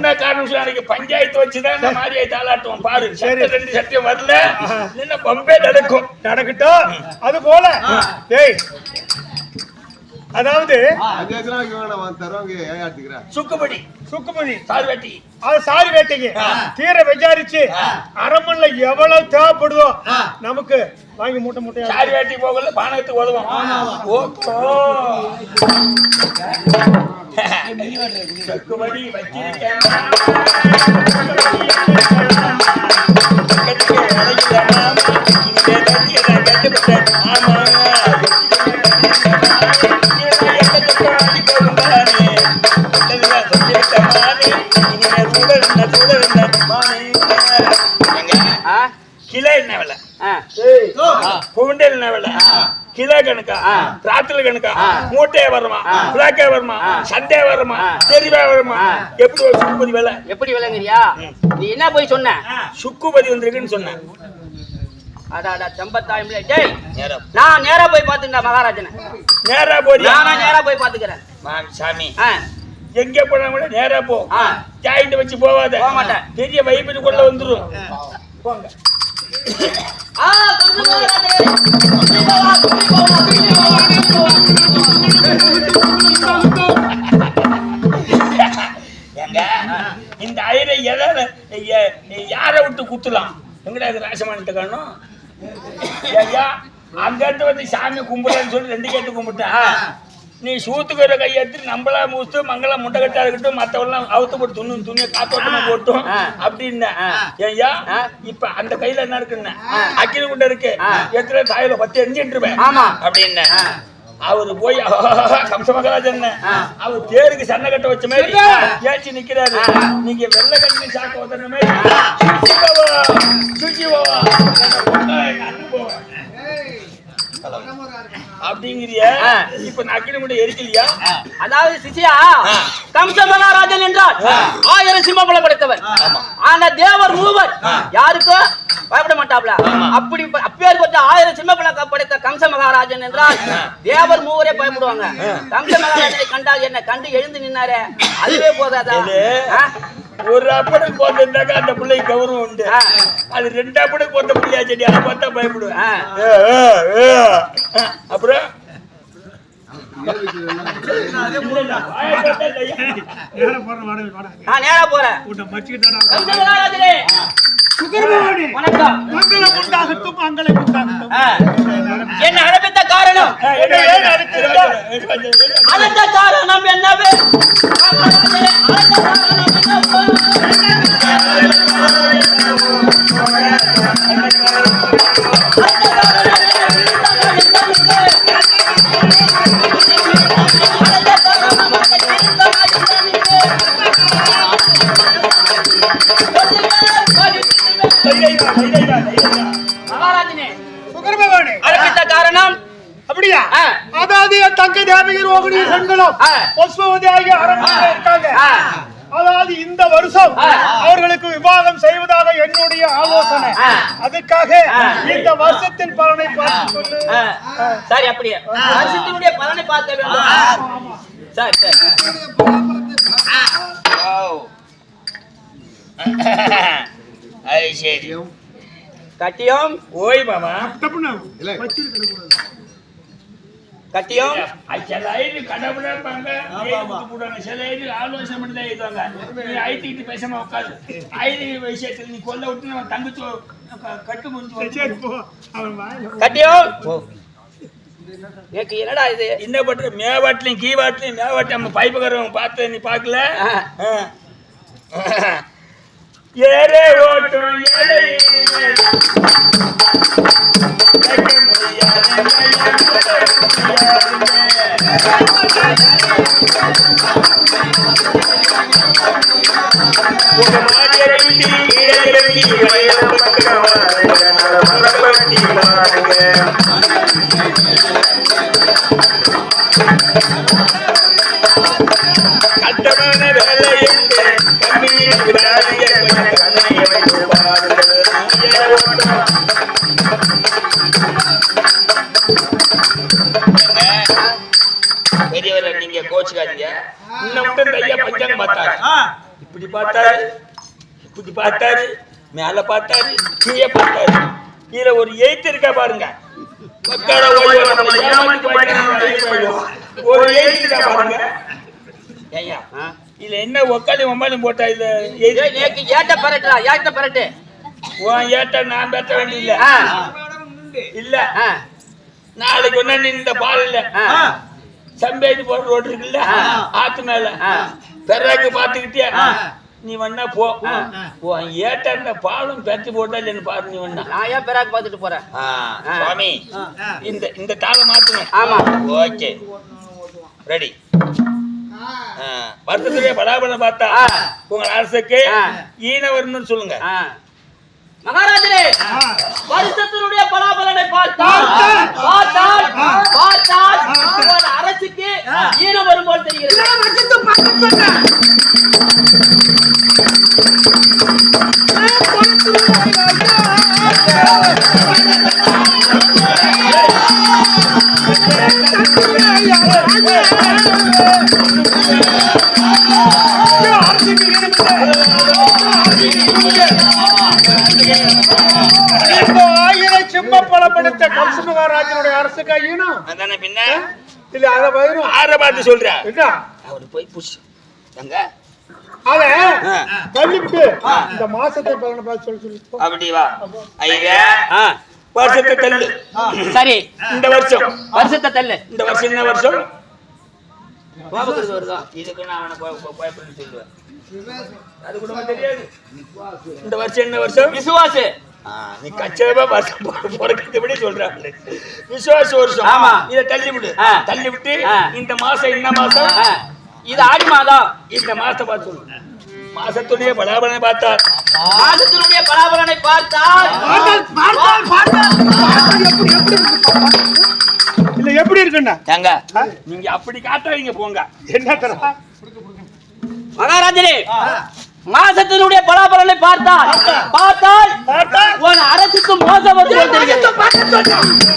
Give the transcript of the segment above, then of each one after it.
என்ன காரணம் அன்னைக்கு பஞ்சாயத்து வச்சுதான் இந்த மாதிரியை தாளாட்டுவோம். பாரு சட்டை ரெண்டு சட்டையும் வரல. நின்ன பம்பே நடக்கும். நடக்கட்டும். அது போல. டேய் அதாவது சுக்குபடி சுக்குமணி சார்வட்டி அது சாரி வேட்டைக்கு தீர விசாரிச்சு அரமன்ல எவ்வளவு தேவைப்படுதோ நமக்கு வாங்கி மூட்டை மூட்டையா சாரி வேட்டி போகல பானகத்துக்கு உதவும் ஓகோ சுக்குபடி வச்சிருக்கேன். கிலோ என்ன விலை பூண்டல் என்ன விலை கிலோ கணக்கா ராத்திரி கணக்கா மூட்டையா வருமா பிளாக்கே வருமா சண்டே வருமா தெரியவா வருமா எப்படி சுக்குபதி விலை எப்படி விளங்குறியா நீ என்ன போய் சொன்ன சுக்குபதி வந்திருக்குன்னு சொன்னேன் அடாடா செம்பத்தாயிரம் டேய் நேரா நான் நேரா போய் பாத்துக்கிட்டா மகாராஜனை. நேரா போறியா நானா நேரா போய் பாத்துக்கிறேன் சாமி எங்க போனா கூட நேரா போ. ஜாயிண்ட் வச்சு போவாத போக மாட்டேன். பெரிய வைப்பினுக்குள்ள வந்துரும் போங்க. ஆ, கொஞ்சம். ஏங்க? இந்த ஐரை எதால எ- யாரை விட்டு குத்தலாம்? எங்கடா இது ராசமானிட்ட காணும்? ஐயா இருந்து வந்து சாமி கும்பிடலன்னு சொல்லி ரெண்டு கேட்டு கும்பிட்டேன் நீ சூத்துக்கு வர கையை எடுத்து நம்மளா மூத்து மங்களம் முட்டை கட்டா இருக்கட்டும் மத்தவெல்லாம் அவுத்து போட்டு துணி துணியை காத்தோட்டமா போட்டும். அப்படின்னு. ஐயா. இப்ப அந்த கையில என்ன இருக்குன்னு? அக்கினி குண்டை இருக்கு. எத்தனை தாயில பத்து எரிஞ்சிட்டு ஆமா. அப்படின்னு. அவரு போய் மகராஜன். அவர் தேருக்கு சண்டை கட்ட வச்ச மாதிரி ஏச்சி நிக்கிறாரு. நீங்க வெள்ளை கட்டி சாக்க உதற மாதிரி அப்படிங்கிறிய. இப்ப நான் அக்கினி மட்டும் எரிக்கலையா? அதாவது சிசியா கம்ச மகாராஜன் என்றால் ஆயிரம் சிம்மபலம் படைத்தவர் ஆனா தேவர் மூவர் யாருக்கோ? பயப்பட மாட்டாப்ல. அப்படி அப்பேற்பட்ட ஆயிரம் சிம்மபலம் படைத்த கம்ச மகாராஜன் என்றால் தேவர் மூவரே பயப்படுவாங்க. கம்ச மகாராஜனை கண்டால் என்ன கண்டு எழுந்து நின்னாரே. அதுவே போதாதா? ஒரு அப்பனுக்கு போட்டிருந்தாக்கா அந்த பிள்ளைக்கு கௌரவம் உண்டு. அது ரெண்டு அப்பனுக்கு போட்ட பிள்ளையா செடி அதை பார்த்தா பயப்படுவேன். அப்புறம்? நான் நேரா போறேன். என்ன அழைப்பித்த காரணம். அழைத்த காரணம். என்னவே? அப்படியா. அதாவது தங்கை தேவகி ரோகிணி பெண்களும். பசுபதி ஆகிய அரண்மனையில் இருக்காங்க. அதாவது இந்த வருஷம். அவர்களுக்கு விவாகம் செய்வதாக என்னுடைய ஆலோசனை. அதுக்காக. இந்த வருஷத்தின் பலனை பார்த்து சொல்லு. சரி அப்படியே. வருஷத்தினுடைய பலனை பார்க்க வேண்டும் சரி சரி. அது சரி. கட்டியம். ஓய் மாமா. தப்புண்ணா இல்லை. கிடக்கூடாது. கட்டியம் சில ஐடி கடவுளா இருப்பாங்க. சில ஐடி ஆலோசனை பண்ணி தான் எழுதுவாங்க. நீ ஐடிக்கிட்டு பேசாம உட்காரு. ஐடி விஷயத்துல நீ கொல்ல விட்டு நம்ம தங்கச்சி க- கட்டு முடிஞ்சு கட்டியம் எனக்கு என்னடா இது? என்ன பண்ற மேவாட்டிலையும் கீவாட்டிலையும் மேவாட்டி நம்ம பைப்புக்காரவங்க பார்த்து நீ பார்க்கல. ஏரே ஓட்டும் ஏழை கேட்க முடியாது, பெரியவரை நீங்க கோச்சுக்காதீங்க. இன்னும் ஐயா பஞ்சாங்க பார்த்தாரு. இப்படி பார்த்தாரு இப்படி பார்த்தாரு மேல பார்த்தாரு கீழே பார்த்தாரு. கீழே ஒரு எய்த் இருக்கா பாருங்க. ஒரு எய்த் இருக்கா பாருங்க. ஐயா இதுல என்ன உக்காந்து ஒம்பாலும் போட்டா நேக்கு ஏட்ட பரட்டுடா ஏட்ட பரட்டு? உன் ஏட்ட நான் பெற்ற வேண்டியதில்ல ஆ, இல்ல. ஆ, நாளைக்கு ஒண்ணு இந்த பால் இல்ல. ஆ. சம்பேதி போற ரோடு இருக்குல்ல. ஆத்து மேல. பிறகு பாத்துக்கிட்டியா? ஆ. நீ வேணா போ. உன் ஏட்ட அந்த பாலும் பெற்று போட்டா இல்லைன்னு பாரு நீ வேணா நான் ஏன் பெறாக்கு பார்த்துட்டு போறேன். சுவாமி இந்த இந்த தாளை மாத்துங்க. ஆமா. ஓகே. ரெடி. வருத்தத்துடைய பலாபலம் பார்த்தா ஆ. உங்க அரசுக்கு. ஈனவர்னு சொல்லுங்க. மகாராஜரே வருஷத்தினுடைய பலாபலனை பார்த்தால். பார்த்தால் பார்த்தால் அவர் அரசுக்கு ஈனம் வரும் போல் தெரிகிறது. இந்த ஆயிரம் சிம்ம பலப்படுத்த கம்ச மகாராஜனுடைய அரசுக்கு ஐயனும் அதானே பின்ன? இல்ல அத வயிறும் ஆற பார்த்து சொல்ற. என்ன அவரு போய் புஷ் எங்க? அத ஆ. தள்ளிவிட்டு இந்த மாசத்தை பலனை பார்த்து சொல்லி சொல்லி. அப்படி வா ஐயா வருஷத்தை தள்ளு. சரி இந்த வருஷம். வருஷத்தை தள்ளு. இந்த வருஷம் என்ன வருஷம்? கோபக்கிறது வருதா? இதுக்கு நான் அவனை போய் போய் பயப்பட சொல்லுவேன். அது கூட உனக்கு தெரியாது. இந்த வருஷம் என்ன வருஷம்? விசுவாசு. நீ கச்சேபா வருஷம் பிறக்கிறபடி சொல்றாங்க விசுவாச வருஷம். ஆமா. இதை தள்ளி விடு. தள்ளி விட்டு. இந்த மாசம் என்ன மாசம்? இது ஆடி மாதம். இந்த மாசத்தை பார்த்து சொல்லு. மாசத்துடைய பலாபலனை பார்த்தா மாதத்தினுடைய பலாபலனை பார்த்தால் இல்ல எப்படி இருக்குண்ணா ஏங்க நீங்க அப்படி காட்டாதீங்க போங்க. என்ன மகாராஜனே மாசத்தினுடைய பலாபலனை பார்த்தால் பார்த்தால். உன் அரசுக்கு மோசம் வந்து கொண்டிருக்கிறது?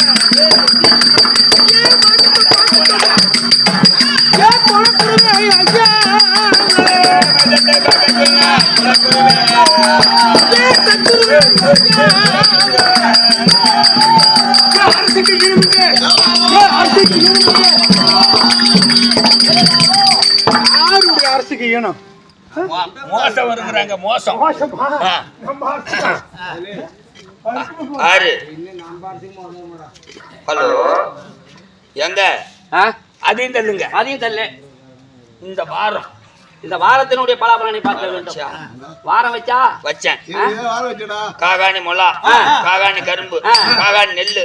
அரசுக்கு ஈனம் மோசம் வருங்கிறாங்க மோசம். ஆறு. ஹலோ. எங்க? ஆ, அதையும் தள்ளுங்க. அதையும் தள்ளு. இந்த வாரம். இந்த வாரத்தினுடைய பலாபலனை பார்க்க வேண்டும். வாரம் வச்சா? வச்சேன். காகாணி மொளா. காகாணி கரும்பு. காகாணி நெல்லு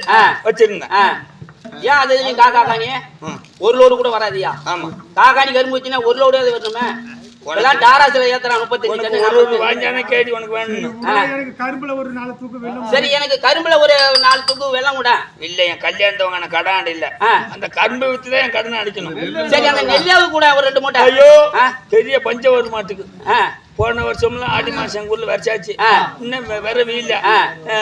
ஆ. ஏன் அது நீ காக்கா காணி ம். ஒரு லோடு கூட வராதியா? ஆமா. காக்காணி கரும்பு வச்சுன்னா ஒரு லோடு வரணுமே? இதெல்லாம் டாராசில ஏத்துறான் முப்பத்தஞ்சு கேடி உனக்கு வேணும். எனக்கு கரும்புல ஒரு நாலு தூக்கு வெள்ளம் சரி எனக்கு கரும்புல ஒரு நாலு தூக்கு வெள்ளம் கூட. இல்ல என் கல்யாணத்தவங்க எனக்கு கடன் இல்ல. அந்த கரும்பு வித்து தான் என் கடனை அடிக்கணும். சரி அந்த நெல்லியாவு கூட ஒரு ரெண்டு மூட்டை. ஐயோ. பெரிய பஞ்சம் வரும் மாட்டுக்கு போன வருஷம்லாம் ஆடி மாசம் எங்க ஊர்ல வரைச்சாச்சு. இன்னும் விரவு இல்ல ஆ. ஆ,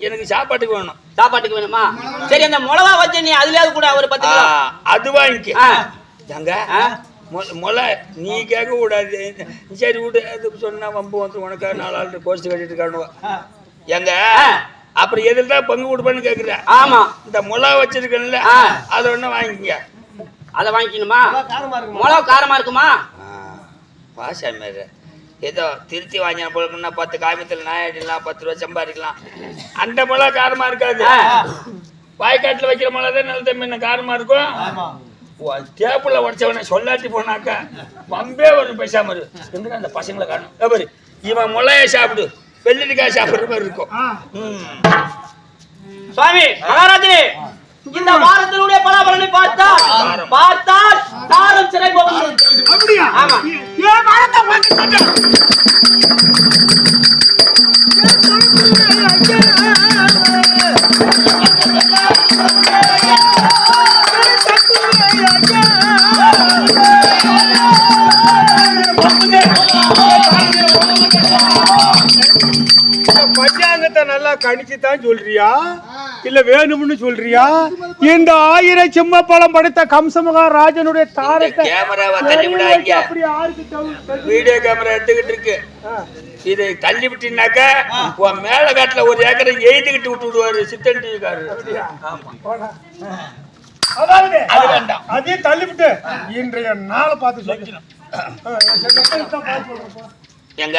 எனக்கு சாப்பாட்டுக்கு வேணும். சாப்பாட்டுக்கு வேணுமா? சரி அந்த மிளகா வச்சு நீ அதுலயாவது கூட ஒரு பத்து அது வாங்கிக்க. ஆ. எங்க மொளை நீ கேட்க கூடாது சரி விடு அது சொன்னா வம்பு வந்து உனக்கு நாலு ஆள் கோர்ஸ் கட்டிட்டு காணுவா எங்க. அப்புறம் எதில் தான் பங்கு கொடுப்பேன்னு கேக்குற? ஆமா. இந்த முளா வச்சிருக்கேன்ல. அதை ஒண்ணு வாங்கிக்கங்க. அதை வாங்கிக்கணுமா? மிளகா காரமா இருக்குமா? பாஷா மாரி ஏதோ திருத்தி வாங்கின போலக்குன்னா பத்து காமியத்தில் நாயாடிலாம் பத்து ரூபா சம்பாதிக்கலாம். அந்த மிளகா காரமா இருக்காது. வாய்க்காட்டுல வைக்கிற மிளகா தான் நல்ல தம்பி என்ன காரமா இருக்கும். டேபிள்ல உடச்சவனை சொல்லாட்டி போனாக்கா வம்பே வரும் பேசாம இரு எங்க அந்த பசங்களை காணும் பாரு இவன் முளைய சாப்பிடு வெள்ளரிக்காய் சாப்பிடுற மாதிரி இருக்கும் ம். சுவாமி மகாராஜே இந்த வாரத்தினுடைய பலாபலனை பார்த்தால் பார்த்தால் தாரம் சிறை போகும் ஆமா. ஏன் பார்த்து சொன்ன? பஞ்சாங்கத்தை நல்லா கணிச்சு தான் சொல்றியா? இல்ல வேணும்னு சொல்றியா? இந்த ஆயிரம் சிம்ம பழம் படைத்த கம்சமகாராஜனுடைய தாரத்தை கேமராவை தள்ளி விடாதீங்க. அப்படி யாருக்கு வீடியோ கேமரா எடுத்துக்கிட்டு இருக்கு. இதை தள்ளி விட்டீங்கன்னாக்கா உன் மேல காட்டுல ஒரு ஏக்கரை எழுதிக்கிட்டு விட்டு விடுவாரு சித்தன் டிவிக்காரு போடா. அதாவது அது வேண்டாம். அதையும் தள்ளிவிட்டு இன்றைய நாளை பார்த்து சொல்லணும் எங்க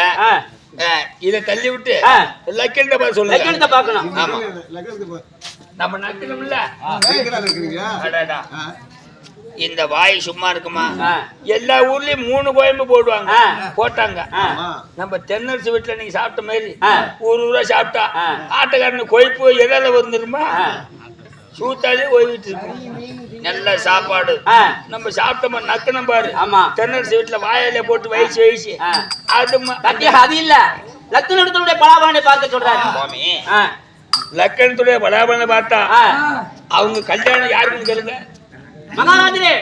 இதை தள்ளி விட்டு ஆ. லக்கிண்ட பார்த்து சொல்லுங்க லக்கணத்தை பார்க்கணும் ஆமா. நம்ம அடடா. ஆ. இந்த வாய் சும்மா இருக்குமா. எல்லா ஊர்லயும் மூணு கோயம்பு போடுவாங்க. போட்டாங்க. நம்ம தென்னரசு வீட்டுல நீங்க சாப்பிட்ட மாதிரி ஆ. ஊர் சாப்பிட்டா. ஆட்டுக்காரனு கொய்ப்பு எதால வந்துருமா. சூத்தாலே ஓய்விட்டு இருக்கும் நல்ல சாப்பாடு. நம்ம சாப்பிட்டோமா நக்கணும் பாரு ஆமா. தென்னரசு வீட்டுல வாயில போட்டு வயசு வயசு. அது அது இல்ல லக்னத்துடைய பலாபானை பார்க்க சொல்றாரு சுவாமி லக்கணத்துடைய பலாபலனை பார்த்தா. அவங்க கல்யாணம் யாருக்குன்னு கேளுங்க மகாராஜரே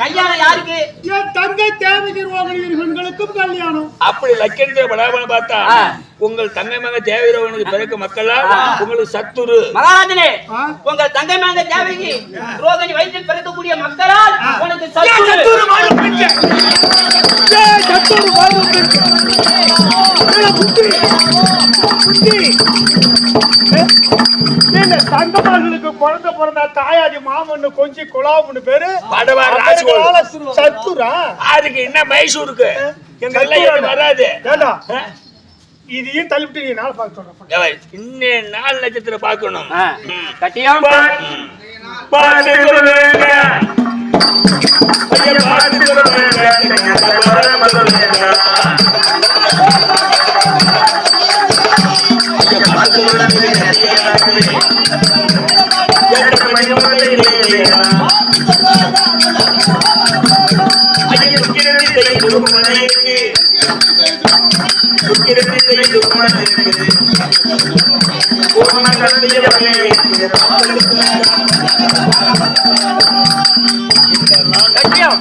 கல்யாணம் யாருக்கு என் தங்கை தேவகிருவாகனுக்கும் கல்யாணம் அப்படி லக்கணத்துடைய பலாபலனை பார்த்தா. உங்கள் தங்கை மக தேவரவனுக்கு பிறகு மக்களா. உங்களுக்கு சத்துரு. மகாராஜனே. உங்கள் தங்கை மகன் தேவகி ரோகிணி வயிற்றில் பிறக்கக்கூடிய மக்களால் உனக்கு சத்துரு. இந்த தங்கமகளுக்கு குழந்தை பிறந்தா தாயாதி மாமன்னு கொஞ்சி குலாம்னு பேரு? சத்துரா? அதுக்கு என்ன மைசூருக்கு? வராது? இதையும் தள்ளிவிட்டு நீ நாள் பார்க்க சொல்றேன் இன்னும் நாலு நட்சத்திரம் பார்க்கணும். ஆ, கட்டியம் பார்த்து சொல்லுங்க. ஐயா, பார்த்து கட்டியம்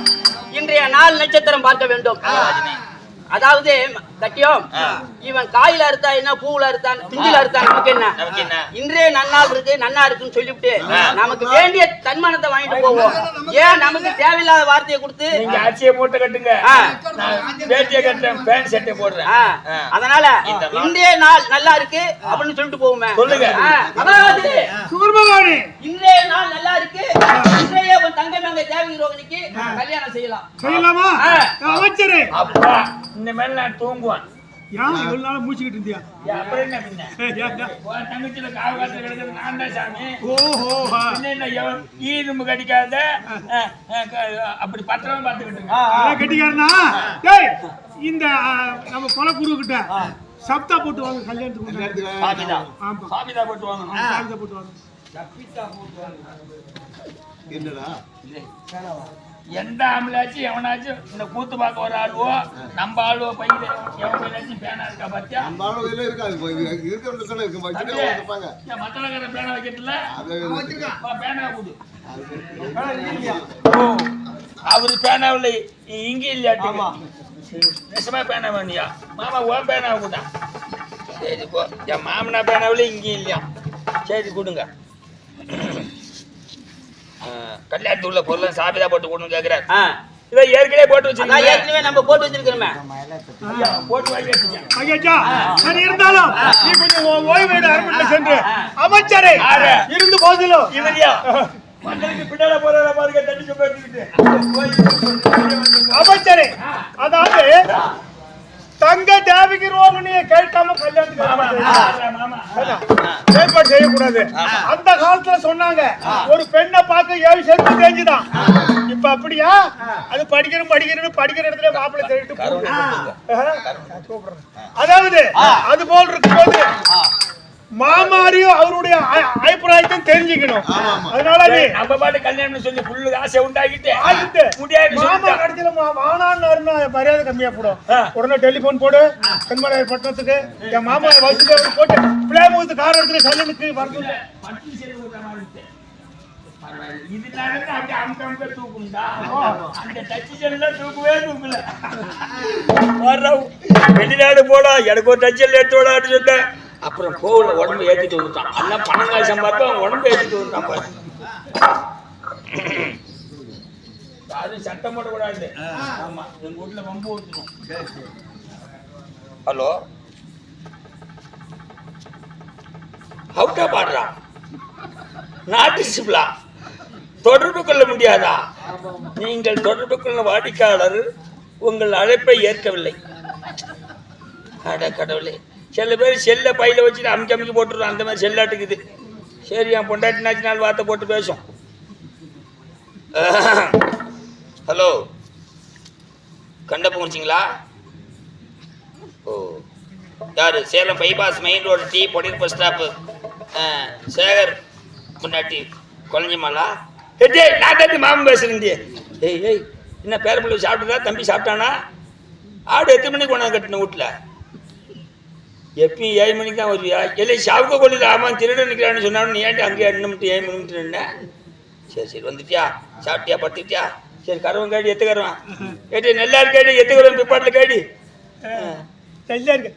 இன்றைய நாள் நட்சத்திரம் பார்க்க வேண்டும் அதாவது கட்டியம். இவன் காயில அறுத்தா என்ன பூவுல அறுத்தான் பிஞ்சில அறுத்தா நமக்கு என்ன? நமக்கு என்ன? இன்றே நன்னாள் இருக்கு நன்னா இருக்குன்னு சொல்லிவிட்டு நமக்கு வேண்டிய தன்மானத்தை வாங்கிட்டு போவோம். ஏன் நமக்கு தேவையில்லாத வார்த்தையை கொடுத்து? நீங்க அரிசியை மூட்டை கட்டுங்க. வேட்டியை கட்டுறேன் பேண்ட் சட்டை போடுறேன். அதனால இந்த நாள். இன்றைய நாள் நல்லா இருக்கு அப்படின்னு சொல்லிட்டு போவோமே. சொல்லுங்க. மகாராஜரே, சுகர்மகாணி இன்றைய நாள் நல்லா இருக்கு இன்றைய உன் தங்கை மங்க தேவகி ரோகிணிக்கு கல்யாணம் செய்யலாம். செய்யலாமா. அமைச்சரே. அப்பா இனிமேல் நான் தூங்குவேன். ஏன் இவ்வளவு நாள் மூச்சுக்கிட்டு இருந்தியா? அப்புறம் என்ன பின்ன. தங்கச்சியில காவு காத்துல கிடக்குறது நான் தான் சாமி. ஓஹோ பின்ன என்ன எவன் ஈரும்பு கடிக்காத? அப்படி பத்திரமா பாத்துக்கிட்டுங்க கட்டிக்காரனா டேய் இந்த நம்ம கொலை குருக்கிட்ட சப்தா போட்டு வாங்க கல்யாணத்துக்கு ஆமா. சாமிதா போட்டு சாப்பிட்டா போட்டு வாங்க. என்னடா? எந்த ஆம்பளாச்சும் எவனாச்சும் இந்த கூத்து பார்க்க ஒரு ஆளுவோ நம்ம ஆளுவோ பையில எவன் பையிலாச்சும் பேனா இருக்கா பாத்தியா? நம்ம அளவு எல்லாம் இருக்காது. இருக்கிறவங்க தானே இருக்கு. என் மத்தளக்கார பேனா வைக்கிறதுல? அது வா, பேனா கொடு. ஓ, அவரு பேனாவில் இங்க இல்லையாட்டுமா நெசமா பேனா வேணியா மாமா உன் பேனா கூட சரி போ. என் மாமனா பேனாவில் இங்கேயும் இல்லையா? சரி கொடுங்க. ஆ, கல்யாணத்துக்கு உள்ள பொருள் சாபிதா போட்டு கொடுன்னு கேட்கிறார் ஆ, இதை ஏற்கனவே போட்டு அதான் வச்சிருக்கீங்க ஏற்கனவே நம்ம போட்டு வச்சிருக்கிறோமே போட்டு இருந்தாலும் நீ கொஞ்சம் ஓ- ஓய்வு எடு அரண்மனை சென்று அமைச்சரே யாரு? இருந்து போதிலும் இவரியா மக்களுக்கு பின்னால போறத பாருங்க தண்ணி அமைச்சரே அதாவது தங்க தேவிக்கு கல்யாணத்துக்கு மாமா ஏற்பாடு செய்யக்கூடாது. அந்த காலத்துல சொன்னாங்க ஒரு பெண்ணை பார்க்க ஏழு செத்து தெரிஞ்சுதான். இப்ப அப்படியா? அது படிக்கிறோம் படிக்கிறோம் படிக்கிற இடத்துல மாப்பிள்ளை. கூப்பிடுறேன். அதாவது அது போல் இருக்கும்போது மாமாரியும் அவருடைய அ- அபிப்பிராயத்தையும் தெரிஞ்சுக்கணும். அதனால நீ நம்ம பாட்டு கல்யாணம் சொல்லி புல்லு ஆசை உண்டாக்கிட்டு ஆகிட்டு முடியாது மாமா. கடைசியில மா- வானான்னாருன்னா மரியாதை கம்மியா போடும். உடனே டெலிபோன் போடு கண்மலை பட்டணத்துக்கு. என் மாமா வசதி போட்டு பிளேமுத்து கார் எடுத்துட்டு சலனுக்கு வரணும். வெளிநாடு போடா எனக்கு ஒரு டச் செல் எடுத்து விடான்னு சொன்னேன். அப்புறம் கோவில உடம்பு ஏத்திட்டு வந்துட்டான். எல்லாம் பணம் காசு சம்பாதித்து அவன் உடம்பு ஏத்திட்டு வந்துட்டான் பாரு. யாரும் சட்டம் போடக்கூடாது ஆமா. எங்க வீட்டுல வம்பு ஊற்றணும் ஹலோ? அவுட்டா பாடுறா. நாட்டு சிப்லா தொடர்பு கொள்ள முடியாதா? நீங்கள் தொடர்பு கொள்ள வாடிக்கையாளர் உங்கள் அழைப்பை ஏற்கவில்லை. அட கடவுளே. சில பேர் செல்லை பையில் வச்சுட்டு அமுக்கி அமுக்கி போட்டுருவோம் அந்த மாதிரி செல்லாட்டுக்குது சரி என் பொண்டாட்டி நாச்சு நாள் வார்த்தை போட்டு பேசும். ஹலோ. கண்டப்ப முடிச்சிங்களா ஓ. யார்? சேலம் பைபாஸ் மெயின் ரோடு டீ பொடியூர் பஸ் ஸ்டாப்பு சேகர் முன்னாடி குழஞ்சிமாலா டேய் நான் தான் மாமன் பேசுகிறேன் ஏய் ஏய் என்ன பேரப்பிள்ளை சாப்பிட்டுதா? தம்பி சாப்பிட்டானா? ஆடு எத்தனை மணிக்கு கொண்டாந்து கட்டின வீட்டில் எப்பயும் ஏழு மணிக்கு தான் வருவியா? இல்லை சாவுக்க கொள்ளில் ஆமாம் திருடன் நிற்கிறான்னு சொன்னாலும் நீ ஏன்ட்டு அங்கேயே ரெண்டு மட்டும் ஏழு மணிக்கு நின்ன? சரி சரி வந்துட்டியா? சாப்பிட்டியா? படுத்துட்டியா? சரி கரவன் கேடி எத்து கரவன் கேட்டி நல்லா கேடி எத்து கரவன் பிற்பாட்டில் கேடி. சரியா இருக்கு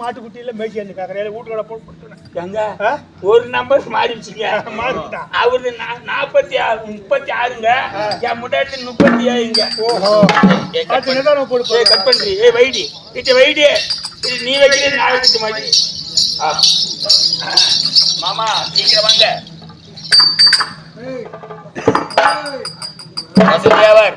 மாட்டுக்குட்டி எல்லாம் மேய்ச்சி வந்து கேக்குறேன் வீட்டுல போன் பண்றேன் எங்க? ஒரு நம்பர் மாறிடுச்சுங்க. அவரு நாற்பத்தி ஆறு முப்பத்தி ஆறுங்க. என் முன்னாடி முப்பத்தி ஏழுங்க. கட் பண்ணுறி ஏய் வைடி. இட்டு வைடி. இது நீ வைக்கிறது நான் வைக்கிற மாதிரி. மாமா சீக்கிரம் வாங்க. வசதியாவர்